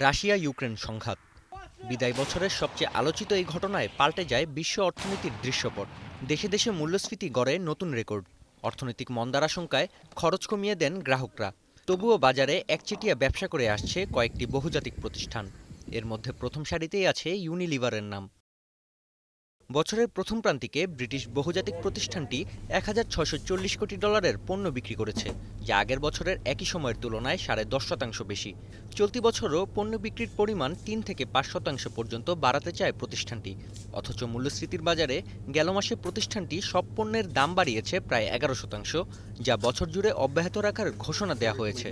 Russia Ukraine সংঘাত। বিদায় বছরের সবচেয়ে আলোচিত এই ঘটনায় পাল্টে যায় বিশ্ব অর্থনীতির দৃশ্যপট। দেশে দেশে মূল্যস্ফীতি গড়ে নতুন রেকর্ড। অর্থনৈতিক মন্দার আশঙ্কায় খরচ কমিয়ে দেন গ্রাহকরা। তবুও বাজারে একচেটিয়া ব্যবসা করে আসছে কয়েকটি বহুজাতিক প্রতিষ্ঠান। এর মধ্যে প্রথম সারিতেই আছে ইউনিলিভারের নাম। বছরের প্রথম প্রান্তিকে ব্রিটিশ বহুজাতিক প্রতিষ্ঠানটি এক হাজার ছয়শো চল্লিশ কোটি ডলারের পণ্য বিক্রি করেছে, যা আগের বছরের একই সময়ের তুলনায় সাড়ে দশ শতাংশ বেশি। চলতি বছরও পণ্য বিক্রির পরিমাণ তিন থেকে পাঁচ শতাংশ পর্যন্ত বাড়াতে চায় প্রতিষ্ঠানটি। অথচ মূল্যস্ফীতির বাজারে গেল মাসে প্রতিষ্ঠানটি সব পণ্যের দাম বাড়িয়েছে প্রায় এগারো শতাংশ, যা বছর জুড়ে অব্যাহত রাখার ঘোষণা দেওয়া হয়েছে।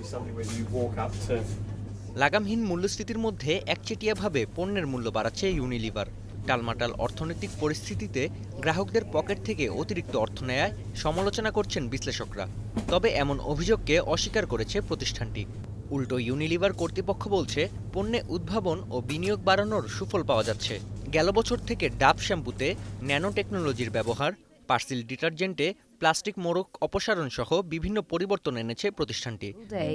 লাগামহীন মূল্যস্ফীতির মধ্যে একচেটিয়াভাবে পণ্যের মূল্য বাড়াচ্ছে ইউনিলিভার। টালমাটাল অর্থনৈতিক পরিস্থিতিতে গ্রাহকদের পকেট থেকে অতিরিক্ত অর্থ নেয় সমালোচনা করছেন বিশ্লেষকরা। তবে এমন অভিযোগকে অস্বীকার করেছে প্রতিষ্ঠানটি। উল্টো ইউনিলিভার কর্তৃপক্ষ বলছে, পণ্যে উদ্ভাবন ও বিনিয়োগ বাড়ানোর সুফল পাওয়া যাচ্ছে। গেল বছর থেকে ডাব শ্যাম্পুতে ন্যানো টেকনোলজির ব্যবহার, পার্সিল ডিটারজেন্টে প্লাস্টিক মোড়ক অপসারণ সহ বিভিন্ন পরিবর্তন এনেছে প্রতিষ্ঠানটি। Day.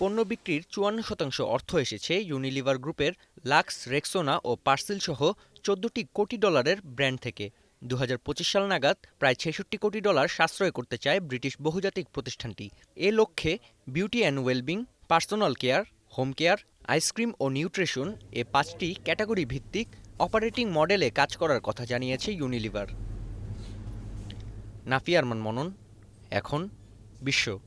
পণ্য বিক্রির চুয়ান্ন শতাংশ অর্থ এসেছে ইউনিলিভার গ্রুপের লাক্স রেক্সোনা ও পার্সেল সহ চোদ্দটি কোটি ডলারের ব্র্যান্ড থেকে। দু হাজার পঁচিশ সাল নাগাদ প্রায় ছেষট্টি কোটি ডলার সাশ্রয় করতে চায় ব্রিটিশ বহুজাতিক প্রতিষ্ঠানটি। এ লক্ষ্যে beauty and wellbeing personal care home care ice cream O nutrition এ পাঁচটি ক্যাটাগরি ভিত্তিক অপারেটিং মডেলে কাজ করার কথা জানিয়েছে ইউনিলিভার। নাফি আরমান মনন এখন বিশ্ব।